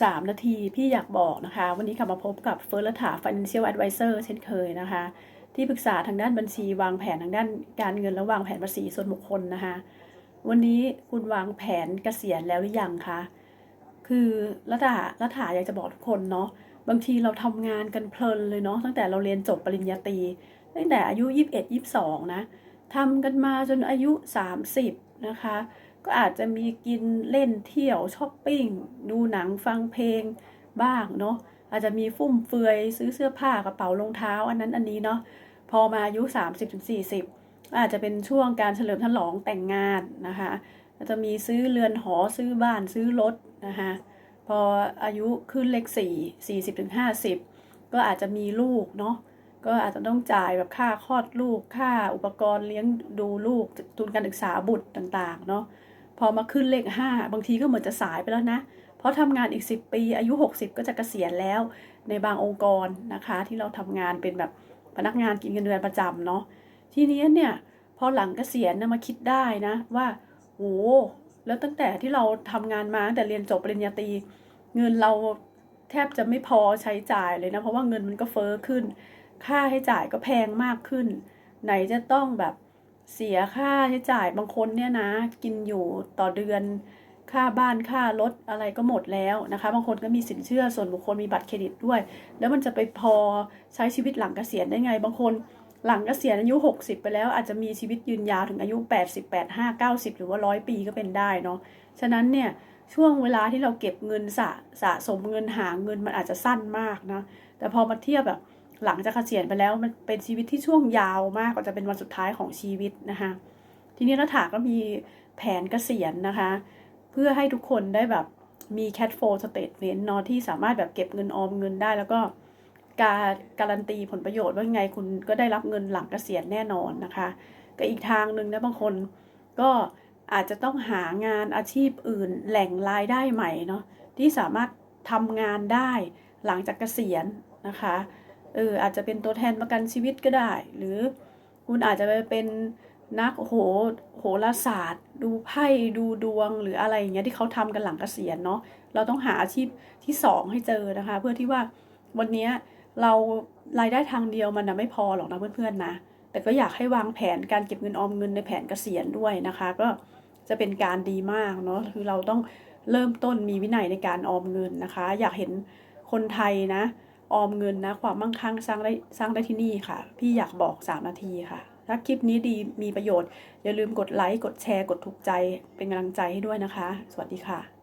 3 นาทีพี่อยากบอกนะคะ วันนี้กลับมาพบกับเฟิร์สรัฐา Financial Advisor เช่นเคยนะคะ ที่ปรึกษาทางด้านบัญชี วางแผนทางด้านการเงินและวางแผนภาษีส่วนบุคคลนะคะ วันนี้คุณวางแผนเกษียณแล้วหรือยังคะคือรัฐารัฐาอยากจะบอกทุกคนเนาะบางทีเราทำงานกันเพลินเลยเนาะตั้งแต่เราเรียนจบปริญญาตรีตั้งแต่อายุ 21 22นะทำกันมาจนอายุ 30นะคะ ก็อาจจะมีกินเล่นเที่ยวช้อปปิ้ง ดูหนังฟังเพลงบ้างเนาะอาจจะมีฟุ่มเฟือยซื้อเสื้อผ้ากระเป๋ารองเท้า อันนั้นอันนี้เนาะพอมาอายุ 30-40 อาจจะเป็นช่วงการเฉลิมฉลองแต่งงานนะคะอาจจะมีซื้อเรือนหอซื้อบ้านซื้อรถนะคะพออายุขึ้นเลข4 40-50 ก็อาจจะมีลูกเนาะก็อาจจะต้องจ่ายแบบค่าคลอดลูก ค่าอุปกรณ์เลี้ยงดูลูกทุนการศึกษาบุตรต่างๆเนาะ พอมาขึ้นเลข 5 บางทีก็เหมือนจะสายไปแล้วนะ เพราะทำงานอีก 10 ปี อายุ 60 ก็จะเกษียณแล้ว ในบางองค์กรนะคะ ที่เราทำงานเป็นแบบพนักงานกินเงินเดือนประจำเนาะทีนี้เนี่ยพอหลังเกษียณนะมาคิดได้นะว่าโอ้แล้วตั้งแต่ที่เราทำงานมาแต่เรียนจบปริญญาตรีเงินเราแทบจะไม่พอใช้จ่ายเลยนะ เพราะว่าเงินมันก็เฟ้อขึ้น ค่าใช้จ่ายก็แพงมากขึ้น ไหนจะต้องแบบ เสียค่าใช้จ่ายบางคนเนี่ยนะ กินอยู่ต่อเดือนค่าบ้านค่ารถอะไรก็หมดแล้วนะคะ บางคนก็มีสินเชื่อส่วนบุคคลมีบัตรเครดิตด้วย แล้วมันจะไปพอใช้ชีวิตหลังเกษียณได้ไง บางคนหลังเกษียณอายุ 60 ไปแล้วอาจจะมีชีวิตยืนยาวถึงอายุ 80 85 90 หรือว่า100ปีก็เป็นได้เนาะฉะนั้นเนี่ยช่วงเวลาที่เราเก็บเงินสะสะสมเงินหาเงินมันอาจจะสั้นมากนะแต่พอมาเทียบแบบ หลังจากเกษียณไปแล้วมันเป็นชีวิตที่ช่วงยาวมากกว่าจะเป็นวันสุดท้ายของชีวิตนะคะ ทีนี้รัฐาก็มีแผนเกษียณนะคะ เพื่อให้ทุกคนได้แบบมี cash flow statement เนาะที่สามารถแบบเก็บเงินออมเงินได้ แล้วก็การการันตีผลประโยชน์ว่าไงคุณก็ได้รับเงินหลังเกษียณแน่นอนนะคะกับอีกทางหนึ่งนะบางคนก็อาจจะต้องหางานอาชีพอื่นแหล่งรายได้ใหม่เนาะที่สามารถทำงานได้หลังจากเกษียณนะคะ เอออาจจะเป็นตัวแทนประกันชีวิตก็ได้ หรือคุณอาจจะไปเป็นนักโหโหราศาสตร์ ดูไพ่ดูดวงหรืออะไรอย่างเงี้ยที่เขาทำกันหลังเกษียณเนาะเราต้องหาอาชีพที่สองให้เจอนะคะ เพื่อที่ว่าวันนี้เรารายได้ทางเดียวมันนะไม่พอหรอกนะเพื่อนๆนะแต่ก็อยากให้วางแผนการเก็บเงินออมเงินในแผนเกษียณด้วยนะคะ ก็จะเป็นการดีมากเนาะคือเราต้องเริ่มต้นมีวินัยในการออมเงินนะคะ อยากเห็นคนไทยนะ ออมเงินนะ ความมั่งคั่งสร้างได้สร้างได้ที่นี่ค่ะ พี่อยากบอก 3 นาทีค่ะ ถ้าคลิปนี้ดีมีประโยชน์ อย่าลืมกดไลค์ กดแชร์ กดถูกใจ เป็นกำลังใจให้ด้วยนะคะ สวัสดีค่ะ